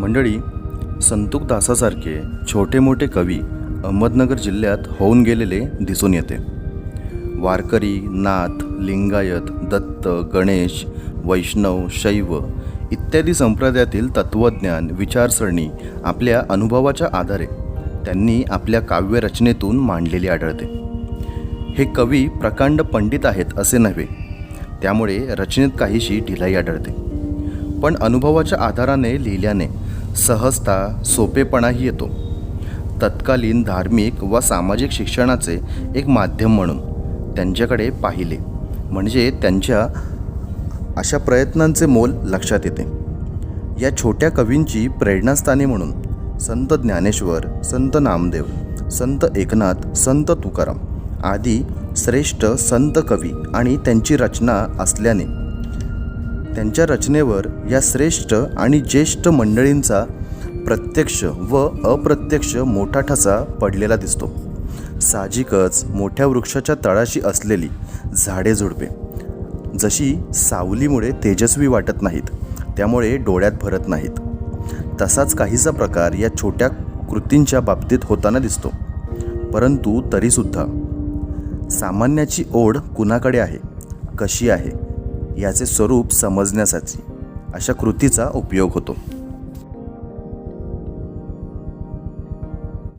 मंडळी संतुक दासासारखे छोटे मोठे कवी अहमदनगर जिल्ह्यात होऊन गेलेले दिसून येते. वारकरी नाथ लिंगायत दत्त गणेश वैष्णव शैव इत्यादी संप्रदायातील तत्त्वज्ञान विचारसरणी आपल्या अनुभवाच्या आधारे त्यांनी आपल्या काव्यरचनेतून मांडलेली आढळते. हे कवी प्रकांड पंडित आहेत असे नव्हे त्यामुळे रचनेत काहीशी ढिलाई आढळते. पण अनुभवाच्या आधाराने लिहिल्याने सहजता सोपेपणाही येतो. तत्कालीन धार्मिक व सामाजिक शिक्षणाचे एक माध्यम म्हणून त्यांच्याकडे पाहिले. म्हणजे त्यांच्या अशा प्रयत्नांचे मोल लक्षात येते. या छोट्या कवींची प्रेरणास्थाने म्हणून संत ज्ञानेश्वर संत नामदेव संत एकनाथ संत तुकाराम आदी श्रेष्ठ संत कवी आणि त्यांची रचना असल्याने त्यांच्या रचनेवर या श्रेष्ठ आणि ज्येष्ठ मंडळींचा प्रत्यक्ष व अप्रत्यक्ष मोठा ठसा पडलेला दिसतो. साहजिकच मोठ्या वृक्षाच्या तळाशी असलेली झाडे झुडपे जशी सावलीमुळे तेजस्वी वाटत नाहीत त्यामुळे डोळ्यात भरत नाहीत. तसाच काहीसा प्रकार या छोट्या कृतींच्या बाबतीत होताना दिसतो. परंतु तरीसुद्धा सामान्याची ओढ कुणाकडे आहे कशी आहे याचे स्वरूप समजण्यासाठी अशा कृतीचा उपयोग होतो.